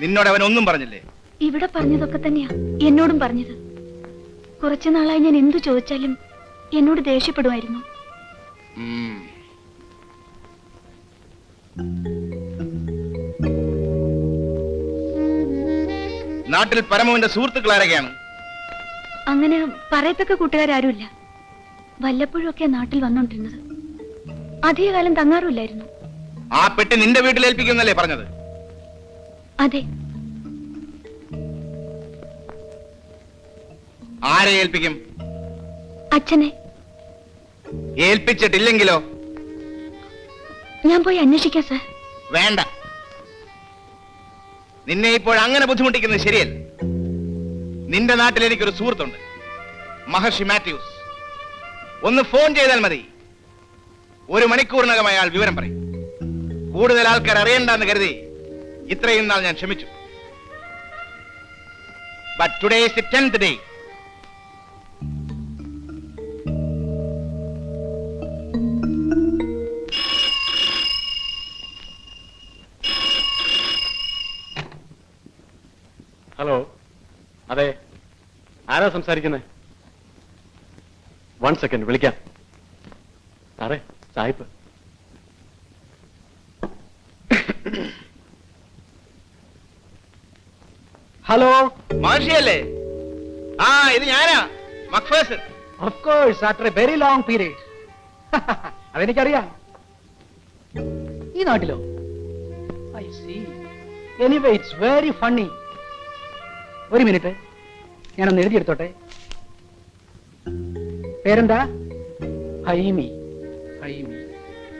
നിന്നോട് അവൻ ഒന്നും പറഞ്ഞില്ലേ? ഇവിടെ പറഞ്ഞതൊക്കെ തന്നെയാ. എന്നോടും പറഞ്ഞത്. കുറച്ചു നാളായി ഞാൻ എന്തു ചോദിച്ചാലും എന്നോട് ദേഷ്യപ്പെടുമായിരുന്നു. നാട്ടിൽ പരമവന്റെ സുഹൃത്തുക്കൾ ആരൊക്കെയാണ്? അങ്ങനെ പറയത്തക്ക കൂട്ടുകാരാരുമില്ല. വല്ലപ്പോഴും ഒക്കെ നാട്ടിൽ വന്നോണ്ടിരുന്നത്. അധികകാലം തങ്ങാറുമില്ലായിരുന്നു. ആ പെട്ടി നിന്റെ വീട്ടിൽ ഏൽപ്പിക്കുന്നല്ലേ പറഞ്ഞത്? അതെ. ആരെ ഏൽപ്പിക്കും? അച്ഛനെ. ഏൽപ്പിച്ചിട്ടില്ലെങ്കിലോ? ഞാൻ പോയി അന്വേഷിക്കാം സാർ. വേണ്ട. നിന്നെ ഇപ്പോൾ അങ്ങനെ ബുദ്ധിമുട്ടിക്കുന്നത് ശരിയല്ല. നിന്റെ നാട്ടിൽ എനിക്കൊരു സുഹൃത്തുണ്ട്. മഹർഷി മാത്യൂസ്. ഒന്ന് ഫോൺ ചെയ്താൽ മതി. ഒരു മണിക്കൂറിനകം അയാൾ വിവരം പറയും. കൂടുതൽ ആൾക്കാർ അറിയണ്ടെന്ന് കരുതി ഇത്രയും നാൾ ഞാൻ ക്ഷമിച്ചു. But today is the tenth day അതെ. ആരാ സംസാരിക്കുന്നത് വൺ സെക്കൻഡ് വിളിക്കാം. സാറേ സായിപ്പ് ഹലോ? മാഷിയല്ലേ? ആ ഇത് ഞാനാ. മക്ഫേസ്. Of course after a very long period അതെനിക്കറിയാം. ഈ നാട്ടിലോ? I see anyway it's very funny ഒരു മിനിറ്റ്. ഞാനൊന്ന് എഴുതിയെടുത്തോട്ടെ? പേരെന്താ? Haimi. Haimi.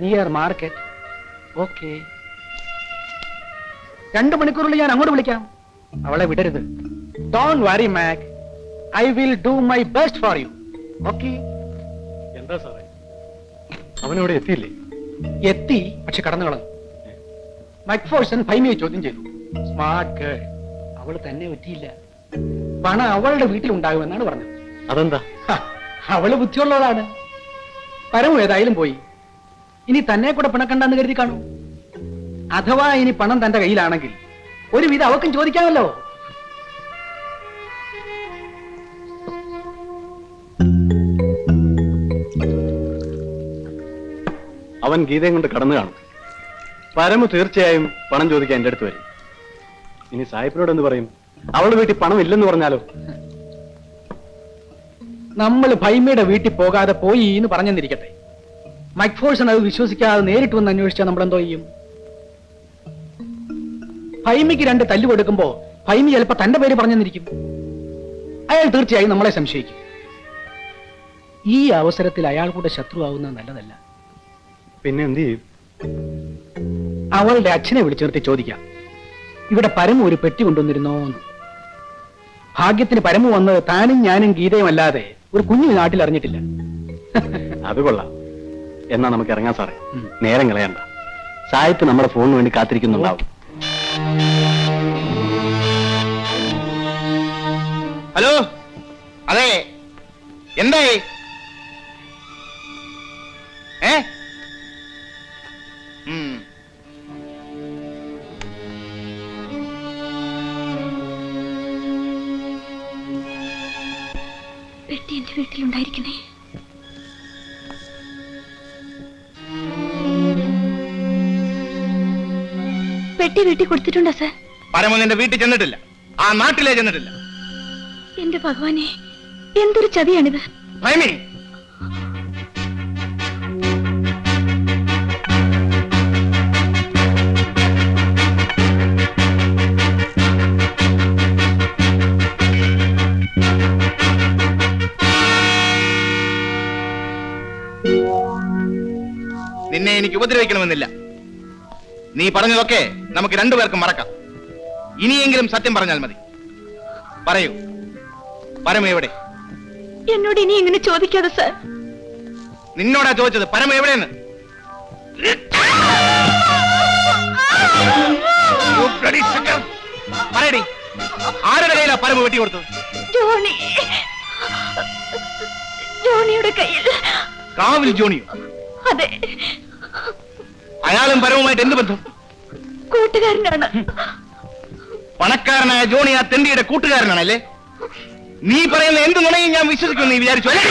Near market okay രണ്ട് മണിക്കൂറിൽ ഞാൻ അങ്ങോട്ട് വിളിക്കാം. അവളെ വിടരുത്. Don't worry Mac I will do my best for you okay എന്താ സാറേ? അവനവിടെ എത്തിയില്ലേ? എത്തി പക്ഷെ കടന്നു കളഞ്ഞു. മക്ഫോഴ്സൺ ഫൈമിയെ ചോദ്യം ചെയ്തു. സ്മാർട്ട് ഗേൾ അവൾ തന്നെ പറ്റിയില്ല. പണം അവളുടെ വീട്ടിലുണ്ടാകുമെന്നാണ് പറഞ്ഞത്. അതെന്താ? അവൾ ബുദ്ധിയുള്ളവളാണ് പരമു ഏതായാലും പോയി. ഇനി തന്നെ കൂടെ പിണക്കണ്ടെന്ന് കരുതി കാണൂ. അഥവാ ഇനി പണം തന്റെ കയ്യിലാണെങ്കിൽ ഒരുവിധം അവക്കും ചോദിക്കാമല്ലോ. അവൻ ഗീതയും കൊണ്ട് കടന്നു കാണും. പരമു തീർച്ചയായും പണം ചോദിക്കാൻ എന്റെ അടുത്ത് വരും. ഇനി സായിപ്പിനോട് എന്ത് പറയും? അവളുടെ വീട്ടിൽ പണം ഇല്ലെന്ന് പറഞ്ഞാലോ? നമ്മൾ ഭൈമയുടെ വീട്ടിൽ പോകാതെ പോയി എന്ന് പറഞ്ഞെന്നിരിക്കട്ടെ. മൈക്ഫോഴ്സൺ അത് വിശ്വസിക്കാതെ നേരിട്ട് വന്ന് അന്വേഷിച്ചാൽ നമ്മൾ എന്തോ ചെയ്യും? ഭൈമിക്ക് രണ്ട് തല്ല് കൊടുക്കുമ്പോ ഭൈമി ചിലപ്പോ തന്റെ പേര് പറഞ്ഞെന്നിരിക്കും. അയാൾ തീർച്ചയായും നമ്മളെ സംശയിക്കും. ഈ അവസരത്തിൽ അയാൾ കൂടെ ശത്രുവാകുന്നത് നല്ലതല്ല. പിന്നെ എന്ത് ചെയ്യും? അവളുടെ അച്ഛനെ വിളിച്ചു നിർത്തി ചോദിക്കാം. ഇവിടെ പരമു ഒരു പെട്ടി കൊണ്ടുവന്നിരുന്നോന്ന്. ഭാഗ്യത്തിന് പരമു വന്ന് താനും ഞാനും ഗീതയും അല്ലാതെ ഒരു കുഞ്ഞു നാട്ടിൽ അറിഞ്ഞിട്ടില്ല. അത് കൊള്ളാം. എന്നാ നമുക്ക് ഇറങ്ങാം സാറേ. നേരം കളയണ്ട. സായിപ്പ് നമ്മുടെ ഫോണിന് വേണ്ടി കാത്തിരിക്കുന്നുണ്ടാവും. ഹലോ? അതെ. എന്തായി? ഏ? പെട്ടി എന്റെ വീട്ടിലുണ്ടായിരിക്കണേ. പെട്ടി വീട്ടിൽ കൊടുത്തിട്ടുണ്ടോ സാർ? എന്റെ വീട്ടിൽ ചെന്നിട്ടില്ല. ആ നാട്ടിലേ ചെന്നിട്ടില്ല. എന്റെ ഭഗവാനെ എന്തൊരു ചതിയാണിത്. ഭയമി എനിക്ക് ഉപദ്രവിക്കണമെന്നില്ല. നീ പറഞ്ഞതൊക്കെ നമുക്ക് രണ്ടുപേർക്കും മറക്കാം. ഇനിയെങ്കിലും സത്യം പറഞ്ഞാൽ മതി. പറയൂ. പരമ എവിടെ? എന്നോട് ഇനി ഇങ്ങനെ ചോദിക്കാതെ സാർ. നിന്നോടാ ചോദിച്ചത് പരമ എവിടെയെന്ന്. പറയടി. ആരുടെ കയ്യിലാ പരമ വെട്ടി കൊടുത്തത്? ജോണി. ജോണിയുടെ കയ്യിൽ. കാവിൽ ജോണിയോ? അതെ. അയാളും പരവുമായിട്ട് എന്ത് ബന്ധം? കൂട്ടുകാരനാണ്. പണക്കാരനായ ജോണി ആ തെണ്ടിയുടെ കൂട്ടുകാരനാണല്ലേ? നീ പറയുന്ന എന്ത് നുണയും ഞാൻ വിശ്വസിക്കും നീ വിചാരിച്ചു അല്ലേ?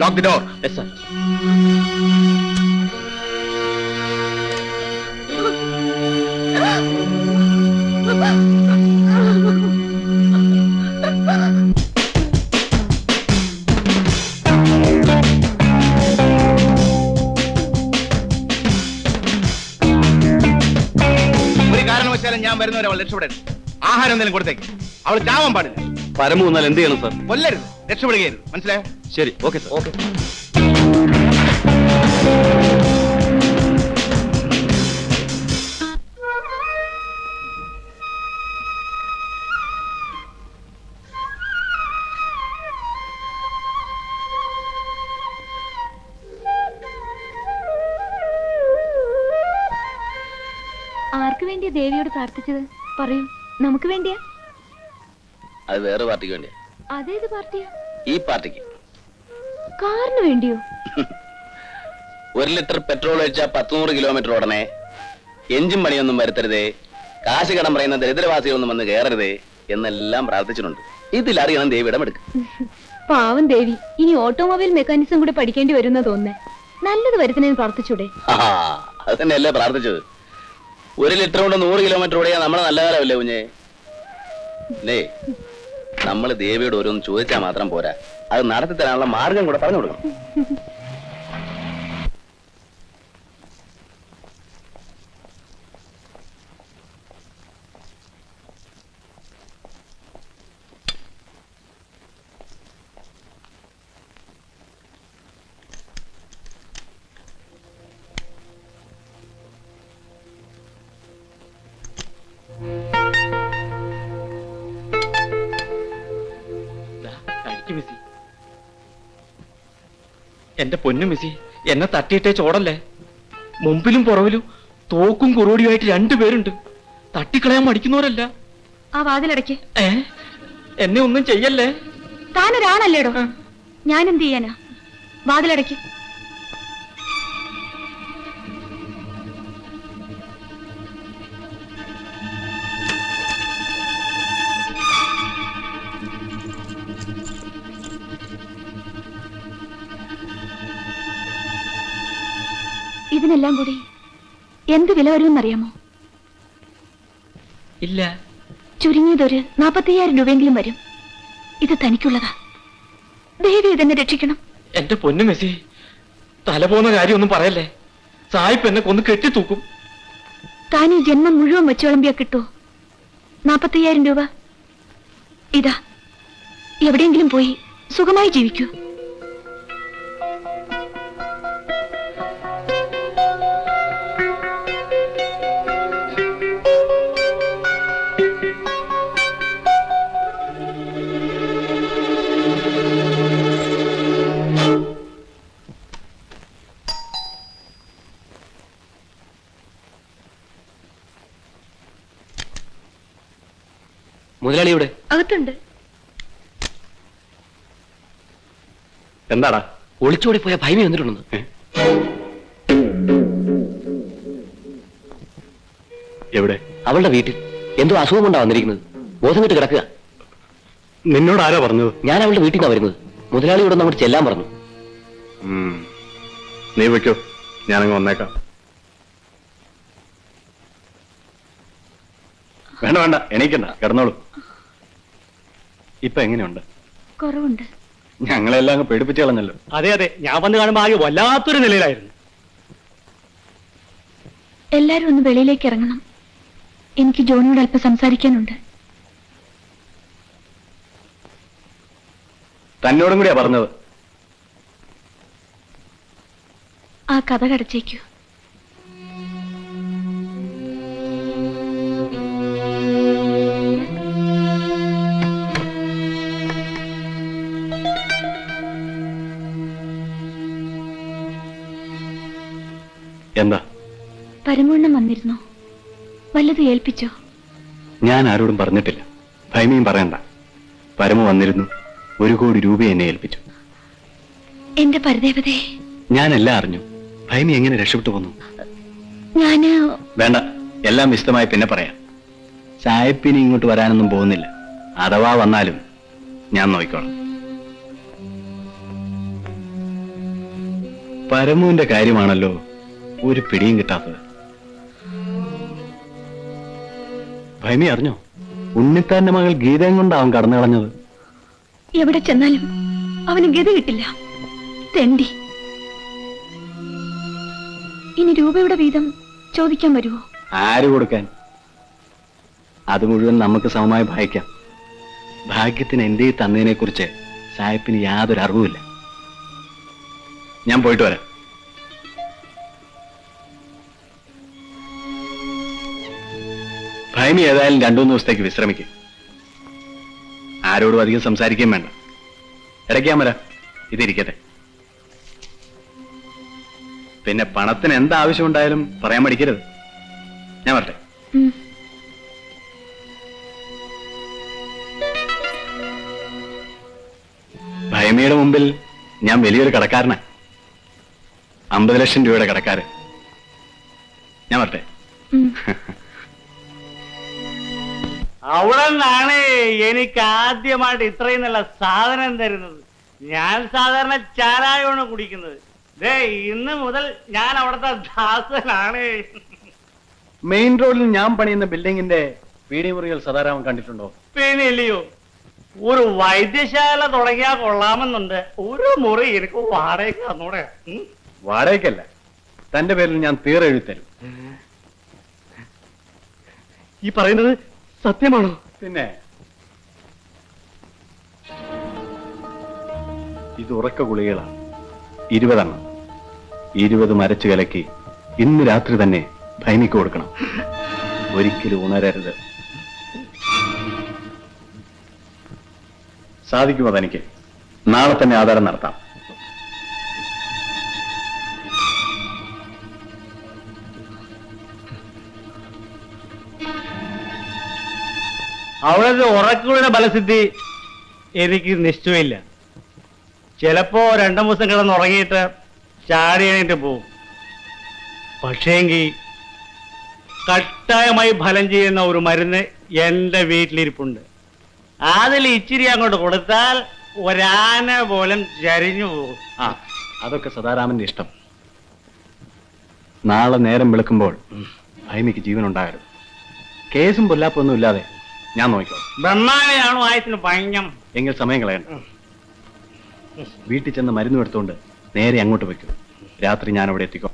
Lock the door yes sir കാരണവശാലും ഞാൻ വരുന്നവരെ അവൾ രക്ഷപ്പെടരുത്. ആഹാരം എന്തെങ്കിലും കൊടുത്തേക്ക്. അവൾ ചാവാൻ പാടില്ല. പരമു വന്നാൽ എന്ത് ചെയ്യണം സാർ? കൊല്ലരുത്. രക്ഷപ്പെടുകയായിരുന്നു മനസ്സിലായോ? ശരി. Okay sir. ഓക്കെ. വേണ്ടിയാ ദേവിയോട് പ്രാർത്ഥിച്ചത്? പറയൂ. നമുക്ക് വേണ്ടിയാ? അത് വേറെ പാർട്ടിക്ക് വേണ്ടിയാ. അതേത് പാർട്ടിയാ? ഈ പാർട്ടിക്ക്. കാറിന് വേണ്ടിയോ? ഒരു ലിറ്റർ പെട്രോൾ ഒഴിച്ചാൽ പത്തുനൂറ് കിലോമീറ്റർ ഓടണേ. എഞ്ചിൻ പണിയൊന്നും വരുത്തരുതേ. കാശ് കടം പറയുന്ന ദരിദ്രവാസികളൊന്നും വന്ന് കയറരുതേ എന്നെല്ലാം പ്രാർത്ഥിച്ചിട്ടുണ്ട്. ഇതിലറിയണം ദേവിയുടെ എടുക്കും പാവം ദേവി. ഇനി ഓട്ടോമൊബൈൽ മെക്കാനിസം കൂടെ പഠിക്കേണ്ടി വരുന്ന തോന്നേ നല്ലത് വരുത്തുന്നതിന് പ്രാർത്ഥിച്ചൂടെ. അത് തന്നെയല്ലേ പ്രാർത്ഥിച്ചത്. ഒരു ലിറ്റർ കൊണ്ട് നൂറ് കിലോമീറ്റർ ഓടിയാ നമ്മളെ നല്ല കാലമല്ലേ കുഞ്ഞേ? അല്ലേ നമ്മൾ ദേവിയോട് ഓരോന്ന് ചോദിച്ചാൽ മാത്രം പോരാ. അത് നടത്തി തരാനുള്ള മാർഗം കൂടെ പറഞ്ഞു കൊടുക്കണം. എന്റെ പൊന്നു മിസ്സി എന്നെ തട്ടിയിട്ടേ ചോടല്ലേ? മുമ്പിലും പുറവിലും തോക്കും കുറുവടിയുമായിട്ട് രണ്ടുപേരുണ്ട് തട്ടിക്കളയാൻ മടിക്കുന്നവരല്ല. ആ വാതിലടയ്ക്ക് ഏ? എന്നെ ഒന്നും ചെയ്യല്ലേ? താനൊരാണല്ലേടോ ഞാൻ എന്ത് ചെയ്യാനാ? വാതിലടയ്ക്ക്. ഇതിനെല്ലാം കൂടി എന്ത് വില വരും അറിയാമോ ഇല്ല. ചുരുങ്ങിയതൊരു നാപ്പത്തയ്യായിരം രൂപയെങ്കിലും വരും. ഇത് തനിക്കുള്ളതാ. ദേവി ഇതെന്നെ രക്ഷിക്കണം. എന്റെ പൊന്നു മെസ്സി തല പോകുന്ന കാര്യമൊന്നും പറയല്ലേ? സായിപ്പ് എന്നെ കൊന്ന് കെട്ടിത്തൂക്കും. താൻ ഈ ജന്മം മുഴുവൻ വെച്ച് വിളമ്പിയാ കിട്ടുമോ നാപ്പത്തയ്യായിരം രൂപ. ഇതാ. എവിടെയെങ്കിലും പോയി സുഖമായി ജീവിക്കൂ. എന്താടാ? ഒളിച്ചോടി പോയ ഭയമി വന്നിട്ടുണ്ടെന്ന്. എവിടെ? അവളുടെ വീട്ടിൽ. എന്തോ അസുഖം കൊണ്ടാ വന്നിരിക്കുന്നത്. ബോധം കെട്ട് കിടക്കുക. നിന്നോട് ആരാ പറഞ്ഞത്? ഞാൻ അവളുടെ വീട്ടിൽ നിന്നാ വരുന്നത്. മുതലാളിയോട് അങ്ങോട്ട് ചെല്ലാൻ പറഞ്ഞു. നീ വെക്കോ ഞാനങ്ങ് വന്നേക്കാം. വേണ്ട വേണ്ട. എണീക്കണ്ട. കിടന്നോളൂ. ഇപ്പൊ എങ്ങനെയുണ്ട്? കുറവുണ്ട്. ഞങ്ങളെല്ലാം അങ്ങ് പേടിപ്പിച്ച് കളഞ്ഞല്ലോ. അതെ അതെ. ഞാൻ വന്ന് കാണുമ്പോ ആകെ വല്ലാത്തൊരു നിലയിലായിരുന്നു. എല്ലാരും ഒന്ന് വെളിയിലേക്ക് ഇറങ്ങണം. എനിക്ക് ജോണിയോട് അല്പം സംസാരിക്കാനുണ്ട്. തന്നോടും കൂടിയാ പറഞ്ഞത്. ആ കഥ കടച്ചേക്കൂ. എന്താ? പരമൂണ്ണം വന്നിരുന്നോ? വല്ലതും ഏൽപ്പിച്ചോ? ഞാൻ ആരോടും പറഞ്ഞിട്ടില്ല. ഭൈമിയും പറയണ്ട. പരമ വന്നിരുന്നു. ഒരു കോടി രൂപ എന്നെ ഏൽപ്പിച്ചു. എന്റെ പരദേവതേ. ഞാനെല്ലാം അറിഞ്ഞു. ഭൈമി എങ്ങനെ രക്ഷപ്പെട്ടു പോന്നു ഞാൻ വേണ്ട. എല്ലാം വിശദമായി പിന്നെ പറയാം. സായിപ്പിനി ഇങ്ങോട്ട് വരാനൊന്നും പോകുന്നില്ല. അഥവാ വന്നാലും ഞാൻ നോക്കിക്കോളാം. പരമുവിന്റെ കാര്യമാണല്ലോ ഒരു പിടിയും കിട്ടാത്തത്. ഭൈമി അറിഞ്ഞോ? ഉണ്ണിത്താന്റെ മകൾ ഗീതയും കൊണ്ടാവും കടന്നു കളഞ്ഞത്. എവിടെ ചെന്നാലും അവന് ഗതി കിട്ടില്ല. തെണ്ടി. ഇനി രൂപയുടെ വീതം ചോദിക്കാൻ വരുമോ ആര് കൊടുക്കാൻ? അത് മുഴുവൻ നമുക്ക് സമമായി ഭയക്കാം ഭാഗ്യത്തിന് എന്റെ തന്നതിനെ കുറിച്ച് സാഹിബിന് യാതൊരു അറിവുമില്ല. ഞാൻ പോയിട്ട് വരാം. ഭൈമി ഏതായാലും രണ്ടു മൂന്ന് ദിവസത്തേക്ക് വിശ്രമിക്കും. ആരോടും അധികം സംസാരിക്കുകയും വേണ്ട. ഇടയ്ക്കാൻ വരാ. ഇതിരിക്കട്ടെ. പിന്നെ പണത്തിന് എന്താവശ്യമുണ്ടായാലും പറയാൻ മടിക്കരുത്. ഞാൻ വരട്ടെ. ഭയമിയുടെ മുമ്പിൽ ഞാൻ വലിയൊരു കടക്കാരനാ. അമ്പത് ലക്ഷം രൂപയുടെ കടക്കാരൻ. ഞാൻ വരട്ടെ. അവിടെ നിന്നാണ് എനിക്ക് ആദ്യമായിട്ട് ഇത്രയും നല്ല സാധനം തരുന്നത്. ഞാൻ സാധാരണ ചാരായമാണ് കുടിക്കുന്നത്. ദേ ഇന്ന് മുതൽ ഞാൻ അവിടുത്തെ ദാസനാണ്. മെയിൻ റോഡിൽ ഞാൻ പണിയുന്ന ബിൽഡിങ്ങിന്റെ പീഡി മുറികൾ സദാരാമൻ കണ്ടിട്ടുണ്ടോ? പിന്നെ ഇല്ലയോ? ഒരു വൈദ്യശാല തുടങ്ങിയാൽ കൊള്ളാമെന്നുണ്ട്. ഒരു മുറി എനിക്ക് വാടകയ്ക്ക് തന്നൂടെ വാടകയ്ക്കല്ല. തന്റെ പേരിൽ ഞാൻ തീർ എഴുത്തരും ഈ പറയുന്നത് സത്യമാണോ? പിന്നെ? ഇത് ഉറക്ക ഗുളികളാണ് ഇരുപതെണ്ണം. ഇരുപത് മരച്ചു കലക്കി ഇന്ന് രാത്രി തന്നെ ഭൈമിക്ക് കൊടുക്കണം. ഒരിക്കലും ഉണരരുത്. സാധിക്കുമോ തനിക്ക്? നാളെ തന്നെ ആധാരം നടത്താം. അവിടുത്തെ ഉറക്കുകളുടെ ബലസിദ്ധി എനിക്ക് നിശ്ചയമില്ല. ചിലപ്പോ രണ്ടു ദിവസം കിടന്ന് ഉറങ്ങിയിട്ട് ചാടി എണീറ്റ് പോവും. പക്ഷേങ്കി കട്ടായമായി ഫലം ചെയ്യുന്ന ഒരു മരുന്ന് എന്റെ വീട്ടിലിരിപ്പുണ്ട്. അതിൽ ഇച്ചിരി അങ്ങോട്ട് കൊടുത്താൽ ഒരാന പോലും ചരിഞ്ഞു പോകും. ആ അതൊക്കെ സദാരാമന്റെ ഇഷ്ടം. നാളെ നേരം വെളുക്കുമ്പോൾ ഭൈമിക്ക് ജീവൻ ഉണ്ടാകരുത് കേസും പൊല്ലാപ്പൊന്നും ഇല്ലാതെ ഞാൻ നോക്കിക്കോ ബ്രഹ്മാവിനാണോ ആയത്തിന് ഭയങ്കരം എങ്കിൽ സമയം കളയണ്ട. വീട്ടിൽ ചെന്ന് മരുന്ന് എടുത്തുകൊണ്ട് നേരെ അങ്ങോട്ട് വെക്കും രാത്രി ഞാൻ അവിടെ എത്തിക്കോ.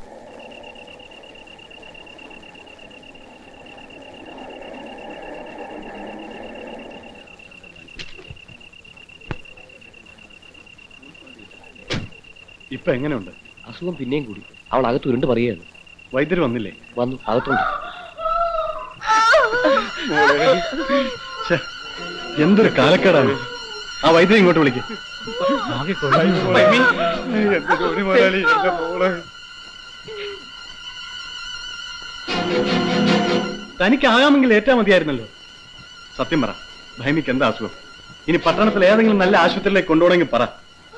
ഇപ്പൊ എങ്ങനെയുണ്ട്? അസുഖം പിന്നെയും കൂടി. അവൾ അകത്ത് ഉരുണ്ട് പറയുകയാണ്. വൈദ്യർ വന്നില്ലേ? വന്നു അകത്തുണ്ട്. എന്തൊരു കാലക്കേടാണ്. ആ വൈദ്യുതി ഇങ്ങോട്ട് വിളിക്ക്. തനിക്കാകാമെങ്കിൽ ഏറ്റാ മതിയായിരുന്നല്ലോ. സത്യം പറ ഭൈമിക്ക് എന്താ അസുഖം? ഇനി പട്ടണത്തിൽ ഏതെങ്കിലും നല്ല ആശുപത്രിയിലേക്ക് കൊണ്ടുപോകണമെങ്കിൽ പറ.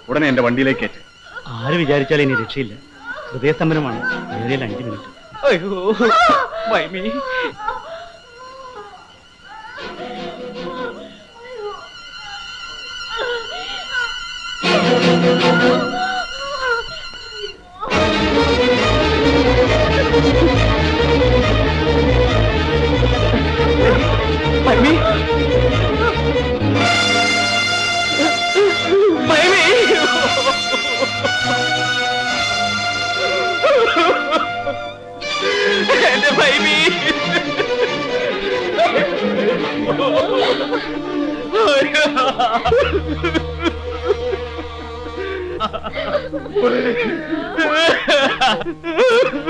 ഉടനെ എന്റെ വണ്ടിയിലേക്ക് ഏറ്റ് ആര് വിചാരിച്ചാലും ഇനി രക്ഷയില്ല. ഹൃദയസ്തംഭനമാണ്. അഞ്ചു അഞ്ച് മിനിറ്റ്. അയ്യോ ഭൈമി ഭൈമി Pues.